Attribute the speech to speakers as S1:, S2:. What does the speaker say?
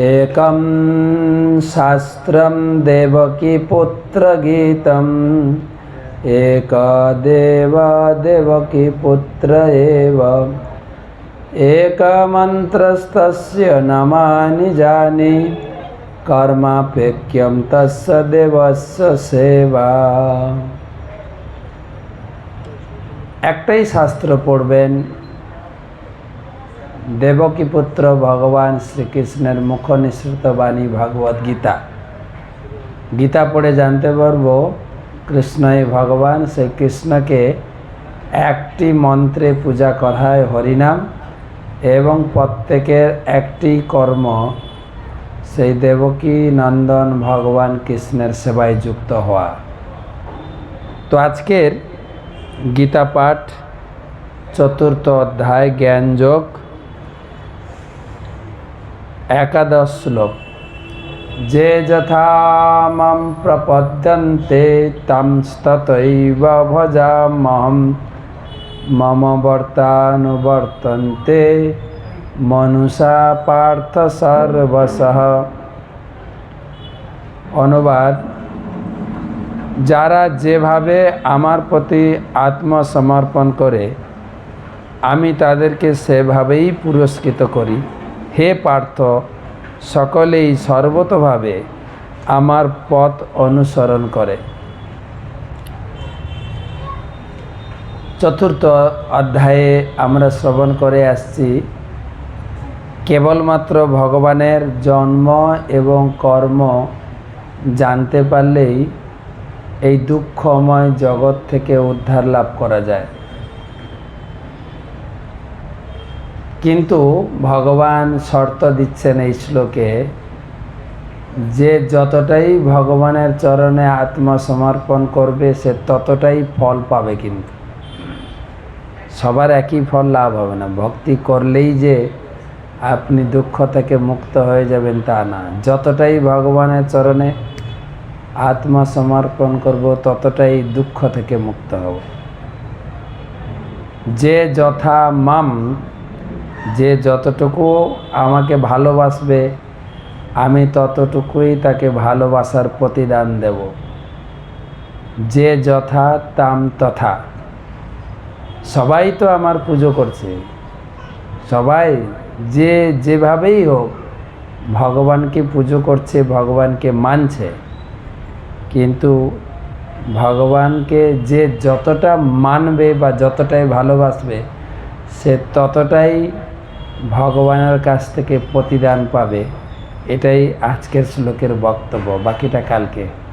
S1: एकं शास्त्रं देवकीपुत्रगीतम् एकदेव देवकीपुत्र एव एकमन्त्रस्तस्य नमानि जानि कर्मापेक्यं तस्य দেবস্য সেবা একটাই শাস্ত্র পড়বেন দেবকীপুত্র ভগবান শ্রীকৃষ্ণের মুখ নিঃসৃত বাণী ভাগবত গীতা। গীতা পড়ে জানতে পারব কৃষ্ণই ভগবান সেই কৃষ্ণকে একটি মন্ত্রে পূজা করা হয় হরিনাম এবং প্রত্যেকের একটি কর্ম। সেই দেবকী নন্দন ভগবান কৃষ্ণের সেবায় যুক্ত হওয়া। তো আজকের গীতা পাঠ চতুর্থ অধ্যায় জ্ঞানযোগ একাদশ শ্লোক। যে যথা প্রপদ্যন্তে তংস্ততৈব ভজামহম মম বর্তানুবর্তন্তে মনুষা পার্থ সর্বসহ অনুবাদ, যারা যেভাবে আমার প্রতি আত্মসমর্পণ করে, আমি তাদেরকে সেভাবেই পুরস্কৃত করি। হে পার্থ, সকলেই সর্বতভাবে আমার পথ অনুসরণ করে। চতুর্থ অধ্যায়ে আমরা শ্রবণ করে আসছি, কেবলমাত্র ভগবানের জন্ম এবং কর্ম জানতে পারলেই এই দুঃখময় জগৎ থেকে উদ্ধার লাভ করা যায়। কিন্তু ভগবান শর্ত দিচ্ছেন এই শ্লোকে যে যতটাই ভগবানের চরণে আত্মসমর্পণ করবে, সে ততটাই ফল পাবে কিন্তু। সবার একই ফল লাভ হবে না। ভক্তি করলেই যে আপনি দুঃখ থেকে মুক্ত হয়ে যাবেন তা না। যতটাই ভগবানের চরণে আত্মসমর্পণ করব, ততটাই দুঃখ থেকে মুক্ত হব। যে যথা মাম যে যতটুকু আমাকে ভালোবাসবে, আমি ততটুকুই তাকে ভালোবাসার প্রতিদান দেব। যে যথা তাম তথা। সবাই তো আমার পুজো করছে। সবাই যে যেভাবেই হোক, ভগবানকে পুজো করছে, ভগবানকে মানছে। কিন্তু ভগবানকে যে যতটা মানবে বা যতটাই ভালোবাসবে, সে ততটাই ভগবানের কাছ থেকে প্রতিদান পাবে। এটাই আজকের শ্লোকের বক্তব্য। বাকিটা কালকে।